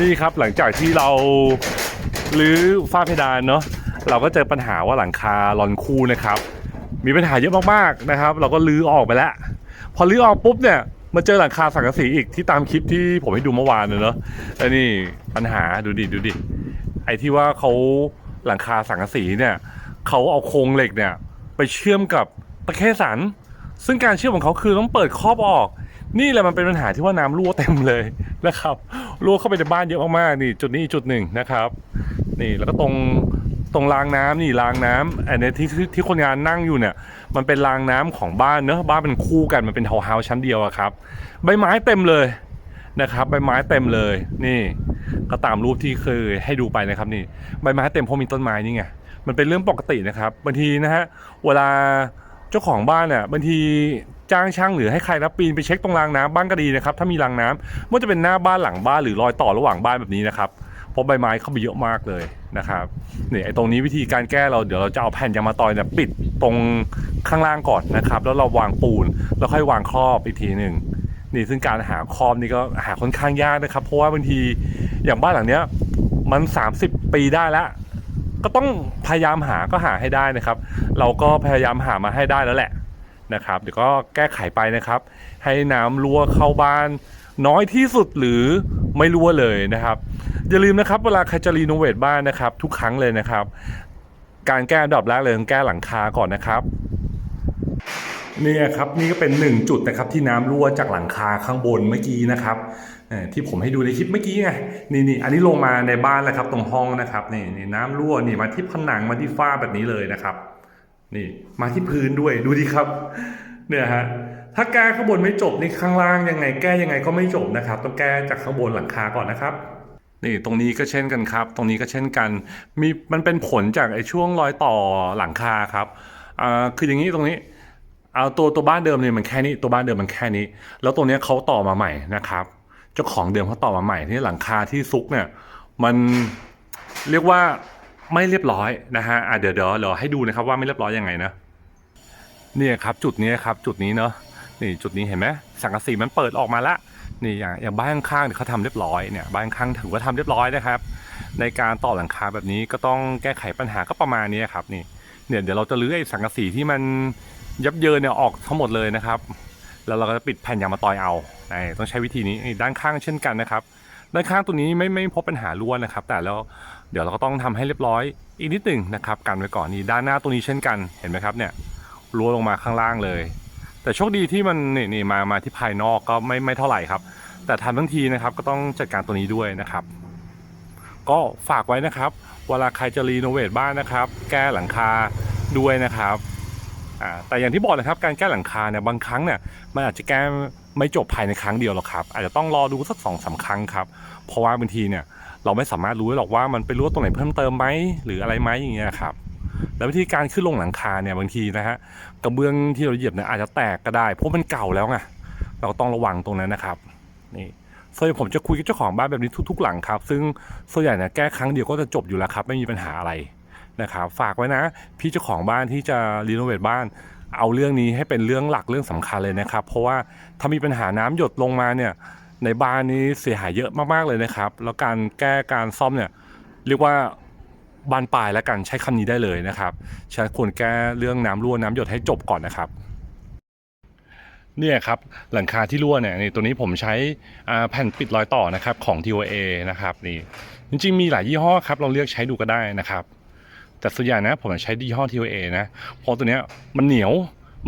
นี่ครับหลังจากที่เรารื้อฝ้าเพดานเนาะเราก็เจอปัญหาว่าหลังคาลอนคูนะครับ มีปัญหาเยอะมากๆนะครับ เราก็รื้อออกไปแล้ว พอรื้อออกปุ๊บเนี่ยมาเจอหลังคาสังกะสีอีกที่ตามคลิปที่ผมให้ดูเมื่อวานเลยเนาะแล้วนี่ปัญหาดูดิดูดิไอ้ที่ว่าเขาหลังคาสังกะสีเนี่ยเขาเอาโครงเหล็กเนี่ยไปเชื่อมกับตะเข้สัน ซึ่งการเชื่อมของเขาคือต้องเปิดครอบออก นี่แหละมันเป็นปัญหาที่ว่าน้ำรั่วเต็มเลยนะครับรั่วเข้าไปในบ้านเยอะมากๆนี่จุดนี้จุดหนึ่งนะครับ นี่แล้วก็ตรงตรงรางน้ำนี่รางน้ำอันนี้ที่ที่คนงานนั่งอยู่เนี่ย มันเป็นรางน้ำของบ้านเนอะบ้านเป็นคู่กันมันเป็นทาวน์เฮาส์ชั้นเดียวอะครับใบไม้เต็มเลยนะครับใบไม้เต็มเลย นี่ก็ตามรูปที่เคยให้ดูไปนะครับนี่ใบไม้เต็มเพราะมีต้นไม้นี่ไงมันเป็นเรื่องปกตินะครับบางทีนะฮะเวลา เจ้าของบ้านเนี่ยบางทีจ้างช่างหรือให้ใครรับปีนไปเช็คตรงรางน้ำบ้านก็ดีนะครับ ถ้ามีรางน้ำไม่ว่าจะเป็นหน้าบ้านหลังบ้านหรือรอยต่อระหว่างบ้านแบบนี้นะครับเพราะใบไม้เข้าไปเยอะมากเลยนะครับนี่ไอ้ตรงนี้วิธีการแก้เราเดี๋ยวเราจะเอาแผ่นยางมะตอยเนี่ยปิดตรงข้างล่างก่อนนะครับ แล้วเราวางปูนแล้วค่อยวางครอบอีกทีหนึ่งนี่ซึ่งการหาคอมนี่ก็หาค่อนข้างยากนะครับ เพราะว่าบางทีอย่างบ้านหลังเนี้ยมัน 30 ปีได้แล้ว ก็ต้องพยายามหาก็หาให้ได้นะครับ เราก็พยายามหามาให้ได้แล้วแหละนะครับ เดี๋ยวก็แก้ไขไปนะครับ ให้น้ำรั่วเข้าบ้านน้อยที่สุดหรือไม่รั่วเลยนะครับ อย่าลืมนะครับเวลาใครจะรีโนเวทบ้านนะครับ ทุกครั้งเลยนะครับ การแก้อันดับแรกเลยต้องแก้หลังคาก่อนนะครับ นี่ครับนี่ก็เป็นหนึ่งจุดนะครับที่น้ำรั่วจากหลังคาข้างบนเมื่อกี้นะครับที่ผมให้ดูในคลิปเมื่อกี้ไงนี่นี่อันนี้ลงมาในบ้านแล้วครับตรงห้องนะครับนี่นี่น้ำรั่วนี่มาที่ผนังมาที่ฝ้าแบบนี้เลยนะครับ นี่มาที่พื้นด้วยดูดิครับเนี่ยฮะถ้าแก้ข้างบนไม่จบนี่ข้างล่างยังไง แก้ยังไงก็ไม่จบนะครับ ต้องแก้จากข้างบนหลังคาก่อนนะครับนี่ตรงนี้ก็เช่นกันครับ ตรงนี้ก็เช่นกัน มีมันเป็นผลจากไอ้ช่วงรอยต่อหลังคาครับอ่าคืออย่างนี้ตรงนี้ เอาตัวตัวบ้านเดิมเนี่ยมันแค่นี้ตัวบ้านเดิมมันแค่นี้ แล้วตรงเนี้ยเขาต่อมาใหม่นะครับ เจ้าของเดิมเขาต่อมาใหม่ที่หลังคาที่ซุกเนี่ย มันเรียกว่าไม่เรียบร้อยนะฮะอะเดี๋ยวเดี๋ยวเดี๋ยวให้ดูนะครับว่าไม่เรียบร้อยยังไงนะเนี่ยครับ จุดนี้ครับ จุดนี้เนาะนี่จุดนี้เห็นไหมสังกะสีมันเปิดออกมาละนี่อย่างอย่างบ้านข้างๆเนี่ยเขาทำเรียบร้อยเนี่ยบ้านข้างถือว่าทำเรียบร้อยนะครับ ในการต่อหลังคาแบบนี้ก็ต้องแก้ไขปัญหาก็ประมาณนี้ครับนี่เนี่ยเดี๋ยวเราจะรื้อไอ้สังกะสีที่มัน ยับเยินเนี่ยออกทั้งหมดเลยนะครับ แล้วเราก็จะปิดแผ่นยางมะตอยเอาต้องใช้วิธีนี้ด้านข้างเช่นกันนะครับ ด้านข้างตัวนี้ไม่ไม่พบปัญหารั่วนะครับ แต่แล้วเดี๋ยวเราก็ต้องทำให้เรียบร้อยอีกนิดหนึ่งนะครับกันไว้ก่อนนี่ด้านหน้าตัวนี้เช่นกันเห็นไหมครับเนี่ยรั่วลงมาข้างล่างเลย แต่โชคดีที่มันนี่นี่มามาที่ภายนอกก็ไม่ไม่เท่าไหร่ครับ แต่ทำทั้งทีนะครับก็ต้องจัดการตัวนี้ด้วยนะครับ ก็ฝากไว้นะครับ เวลาใครจะรีโนเวทบ้านนะครับ แก้หลังคาด้วยนะครับ แต่อย่างที่บอกนะครับการแก้หลังคาเนี่ยบางครั้งเนี่ยมันอาจจะแก้ไม่จบภายในครั้งเดียวหรอกครับ อาจจะต้องรอดูสักสองสามครั้งครับ เพราะว่าบางทีเนี่ยเราไม่สามารถรู้ได้หรอกว่ามันไปรู้ตรงไหนเพิ่มเติมไหมหรืออะไรไหมอย่างเงี้ยครับแล้ววิธีการขึ้นลงหลังคาเนี่ยบางทีนะฮะกระเบื้องที่เราเหยียบเนี่ยอาจจะแตกก็ได้เพราะมันเก่าแล้วไงเราต้องระวังตรงนั้นนะครับนี่ส่วนใหญ่ผมจะคุยกับเจ้าของบ้านแบบนี้ทุกๆ หลังครับ ซึ่งส่วนใหญ่เนี่ยแก้ครั้งเดียวก็จะจบอยู่แล้วครับ ไม่มีปัญหาอะไร นะครับฝากไว้นะ พี่เจ้าของบ้านที่จะรีโนเวทบ้าน เอาเรื่องนี้ให้เป็นเรื่องหลักเรื่องสำคัญเลยนะครับ เพราะว่าถ้ามีปัญหาน้ำหยดลงมาเนี่ยในบ้านนี้เสียหายเยอะมากๆเลยนะครับ แล้วการแก้การซ่อมเนี่ยเรียกว่าบานปลายแล้วกันใช้คำนี้ได้เลยนะครับฉะนันควรแก้เรื่องน้ำรั่วน้ำหยดให้จบก่อนนะครับเนี่ยครับหลังคาที่รั่วเนี่ยนี่ตัวนี้ผมใช้แผ่นปิดรอยต่อนะครับของ TOA นะครับนี่จริงๆมีหลายยี่ห้อครับลองเลือกใช้ดูก็ได้นะครับ แต่ส่วนใหญ่นะผมใช้ยี่ห้อ TOA นะเพราะตัวเนี้ยมันเหนียว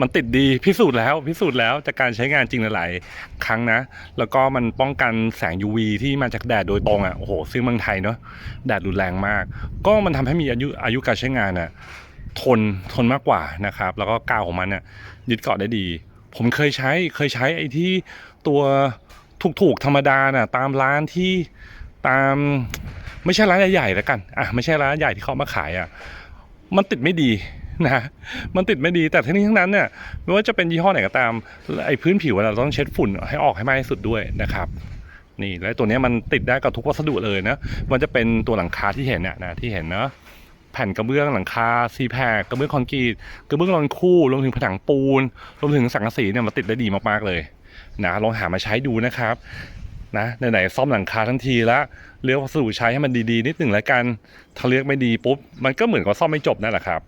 มันติดดีพิสูจน์แล้วพิสูจน์แล้วจากการใช้งานจริงหลายๆครั้งนะ แล้วก็มันป้องกันแสง UV ที่มาจากแดดโดยตรงอะโอ้โหซึ่งเมืองไทยเนาะแดดรุนแรงมาก ก็มันทำให้มีอายุอายุการใช้งานอะทนทนมากกว่านะครับ แล้วก็กาวของมันเนี่ยยึดเกาะได้ดี ผมเคยใช้เคยใช้ไอ้ที่ตัวถูกๆธรรมดาน่ะตามร้านที่ตาม ไม่ใช่ร้านใหญ่ๆแล้วกันอะไม่ใช่ร้านใหญ่ที่เขามาขายอะมันติดไม่ดีนะมันติดไม่ดีแต่ทั้งนี้ทั้งนั้นเนี่ยไม่ว่าจะเป็นยี่ห้อไหนก็ตามไอ้พื้นผิวเราต้องเช็ดฝุ่นให้ออกให้มากที่สุดด้วยนะครับนี่แล้วตัวนี้มันติดได้กับทุกวัสดุเลยนะมันจะเป็นตัวหลังคาที่เห็นเนี่ยนะที่เห็นเนาะแผ่นกระเบื้องหลังคาซีแพคกระเบื้องคอนกรีตกระเบื้องรอนคู่รวมถึงผนังปูนรวมถึงสังกะสีเนี่ยมันติดได้ดีมากๆเลยนะลองหามาใช้ดูนะครับ นะไหนๆซ่อมหลังคาทั้งทีแล้วเลือกวัสดุใช้ให้มันดีๆนิดหนึ่งแล้วกันถ้าเลือกไม่ดีปุ๊บมันก็เหมือนกับซ่อมไม่จบนั่นแหละครับ